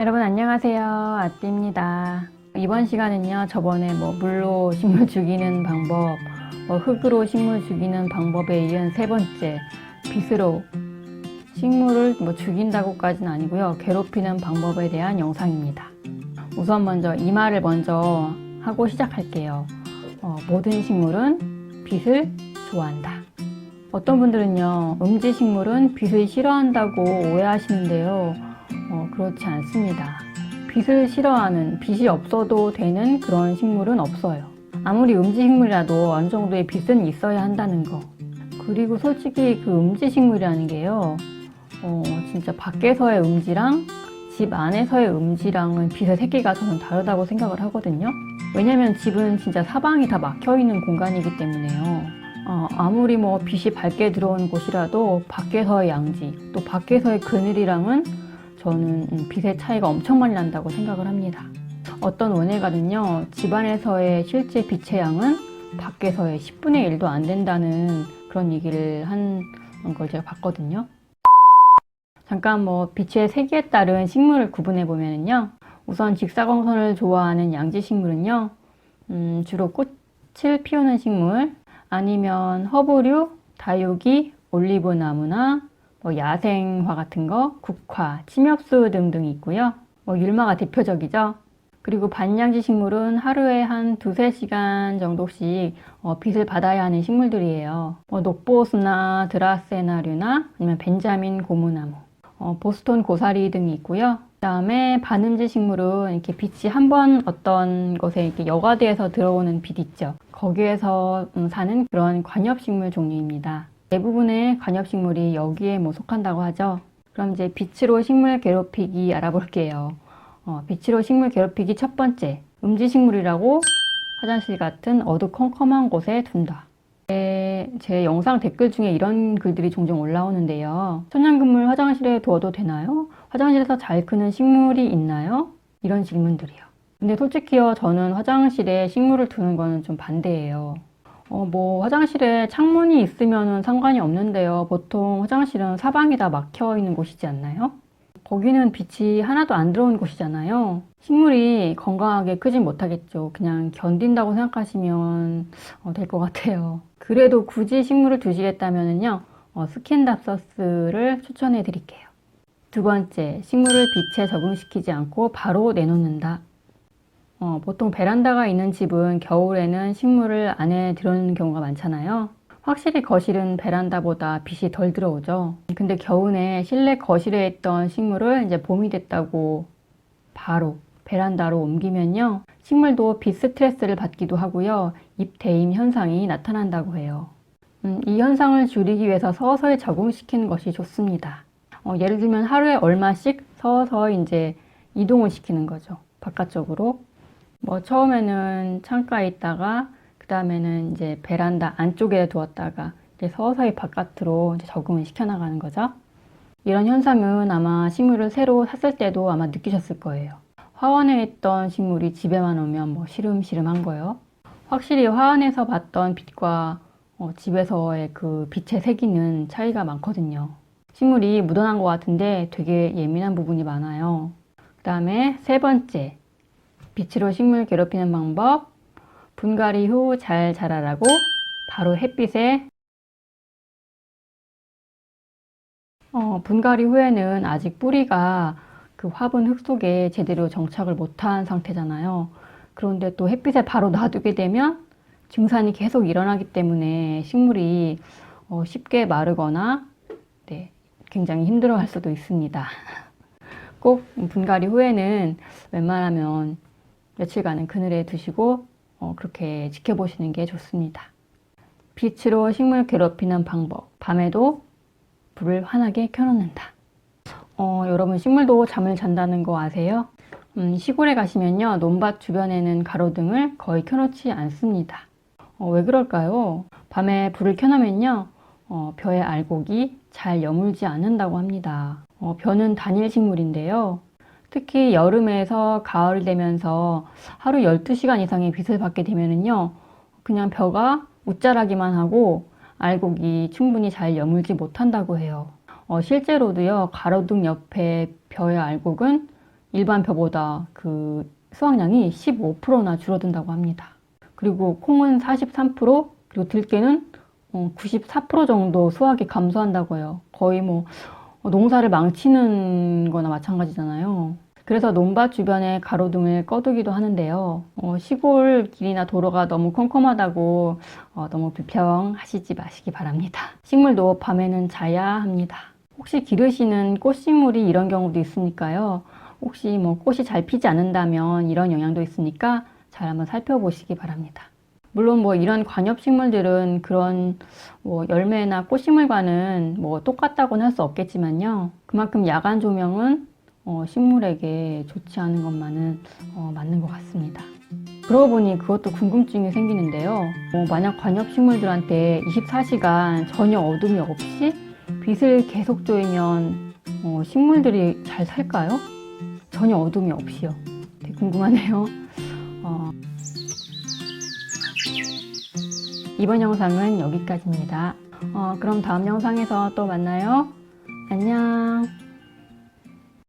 여러분 안녕하세요. 아띠입니다. 이번 시간은요, 저번에 뭐 물로 식물 죽이는 방법, 뭐 흙으로 식물 죽이는 방법에 이은 세 번째, 빛으로 식물을 뭐 죽인다고까지는 아니고요, 괴롭히는 방법에 대한 영상입니다. 우선 먼저 이 말을 먼저 하고 시작할게요. 어, 모든 식물은 빛을 좋아한다. 어떤 분들은요, 음지 식물은 빛을 싫어한다고 오해하시는데요. 어, 그렇지 않습니다. 빛을 싫어하는, 빛이 없어도 되는 그런 식물은 없어요. 아무리 음지 식물이라도 어느 정도의 빛은 있어야 한다는 거. 그리고 솔직히 그 음지 식물이라는 게요, 어, 진짜 밖에서의 음지랑 집 안에서의 음지랑은 빛의 세계가 저는 다르다고 생각을 하거든요. 왜냐면 집은 진짜 사방이 다 막혀 있는 공간이기 때문에요. 어, 아무리 뭐 빛이 밝게 들어오는 곳이라도 밖에서의 양지, 또 밖에서의 그늘이랑은 저는 음, 빛의 차이가 엄청 많이 난다고 생각을 합니다. 어떤 원예가는요, 집안에서의 실제 빛의 양은 밖에서의 10분의 1도 안 된다는 그런 얘기를 한 걸 제가 봤거든요. 잠깐 뭐 빛의 세기에 따른 식물을 구분해 보면요. 우선 직사광선을 좋아하는 양지 식물은요, 음, 주로 꽃을 피우는 식물, 아니면 허브류, 다육이, 올리브 나무나 뭐 야생화 같은 거, 국화, 침엽수 등등이 있고요. 뭐 율마가 대표적이죠. 그리고 반양지 식물은 하루에 한 두세 시간 정도씩 어, 빛을 받아야 하는 식물들이에요. 뭐 녹보스나 드라세나류나 아니면 벤자민 고무나무, 어, 보스톤 고사리 등이 있고요. 그다음에 반음지 식물은 이렇게 빛이 한 번 어떤 곳에 이렇게 여과대에서 들어오는 빛 있죠. 거기에서 음, 사는 그런 관엽 식물 종류입니다. 대부분의 관엽식물이 여기에 뭐 속한다고 하죠. 그럼 이제 빛으로 식물 괴롭히기 알아볼게요. 어, 빛으로 식물 괴롭히기 첫 번째, 음지식물이라고 화장실 같은 어두컴컴한 곳에 둔다. 제, 제 영상 댓글 중에 이런 글들이 종종 올라오는데요. 천연금물 화장실에 두어도 되나요? 화장실에서 잘 크는 식물이 있나요? 이런 질문들이요. 근데 솔직히요, 저는 화장실에 식물을 두는 거는 좀 반대예요. 어, 뭐, 화장실에 창문이 있으면 상관이 없는데요. 보통 화장실은 사방이 다 막혀 있는 곳이지 않나요? 거기는 빛이 하나도 안 들어오는 곳이잖아요. 식물이 건강하게 크진 못하겠죠. 그냥 견딘다고 생각하시면 어, 될것 같아요. 그래도 굳이 식물을 두시겠다면요. 어, 스킨답서스를 추천해 드릴게요. 두 번째, 식물을 빛에 적응시키지 않고 바로 내놓는다. 어, 보통 베란다가 있는 집은 겨울에는 식물을 안에 들어놓는 경우가 많잖아요. 확실히 거실은 베란다보다 빛이 덜 들어오죠. 근데 겨우내 실내 거실에 있던 식물을 이제 봄이 됐다고 바로 베란다로 옮기면요. 식물도 빛 스트레스를 받기도 하고요. 잎 대임 현상이 나타난다고 해요. 음, 이 현상을 줄이기 위해서 서서히 적응시키는 것이 좋습니다. 어, 예를 들면 하루에 얼마씩 서서히 이제 이동을 시키는 거죠. 바깥쪽으로. 뭐 처음에는 창가에 있다가 그 다음에는 이제 베란다 안쪽에 두었다가 이제 서서히 바깥으로 이제 적응을 시켜나가는 거죠. 이런 현상은 아마 식물을 새로 샀을 때도 아마 느끼셨을 거예요. 화원에 있던 식물이 집에만 오면 뭐 시름시름한 거예요. 확실히 화원에서 봤던 빛과 어, 집에서의 그 빛의 세기는 차이가 많거든요. 식물이 묻어난 것 같은데 되게 예민한 부분이 많아요. 그 다음에 세 번째, 빛으로 식물 괴롭히는 방법. 분갈이 후 잘 자라라고 바로 햇빛에 어, 분갈이 후에는 아직 뿌리가 그 화분 흙 속에 제대로 정착을 못한 상태잖아요. 그런데 또 햇빛에 바로 놔두게 되면 증산이 계속 일어나기 때문에 식물이 어, 쉽게 마르거나 네, 굉장히 힘들어 할 수도 있습니다. 꼭 분갈이 후에는 웬만하면 며칠간은 그늘에 두시고 어, 그렇게 지켜보시는 게 좋습니다. 빛으로 식물 괴롭히는 방법. 밤에도 불을 환하게 켜놓는다. 어, 여러분 식물도 잠을 잔다는 거 아세요? 음, 시골에 가시면요 논밭 주변에는 가로등을 거의 켜놓지 않습니다. 어, 왜 그럴까요? 밤에 불을 켜놓으면요 어, 벼의 알곡이 잘 여물지 않는다고 합니다. 어, 벼는 단일 식물인데요. 특히 여름에서 가을 되면서 하루 12시간 이상의 빛을 받게 되면은요, 그냥 벼가 웃자라기만 하고 알곡이 충분히 잘 여물지 못한다고 해요. 어, 실제로도요, 가로등 옆에 벼의 알곡은 일반 벼보다 그 수확량이 15%나 줄어든다고 합니다. 그리고 콩은 43%, 그리고 들깨는 어, 94% 정도 수확이 감소한다고 해요. 거의 뭐 어, 농사를 망치는 거나 마찬가지잖아요. 그래서 논밭 주변에 가로등을 꺼두기도 하는데요. 어, 시골 길이나 도로가 너무 컴컴하다고 어, 너무 불평하시지 마시기 바랍니다. 식물도 밤에는 자야 합니다. 혹시 기르시는 꽃식물이 이런 경우도 있으니까요. 혹시 뭐 꽃이 잘 피지 않는다면 이런 영향도 있으니까 잘 한번 살펴보시기 바랍니다. 물론 뭐 이런 관엽식물들은 그런 뭐 열매나 꽃식물과는 뭐 똑같다고는 할 수 없겠지만요. 그만큼 야간 조명은 어, 식물에게 좋지 않은 것만은 어, 맞는 것 같습니다. 그러고 보니 그것도 궁금증이 생기는데요. 어, 만약 관엽식물들한테 24시간 전혀 어둠이 없이 빛을 계속 조이면 어, 식물들이 잘 살까요? 전혀 어둠이 없이요. 되게 궁금하네요. 어, 이번 영상은 여기까지입니다. 어, 그럼 다음 영상에서 또 만나요. 안녕.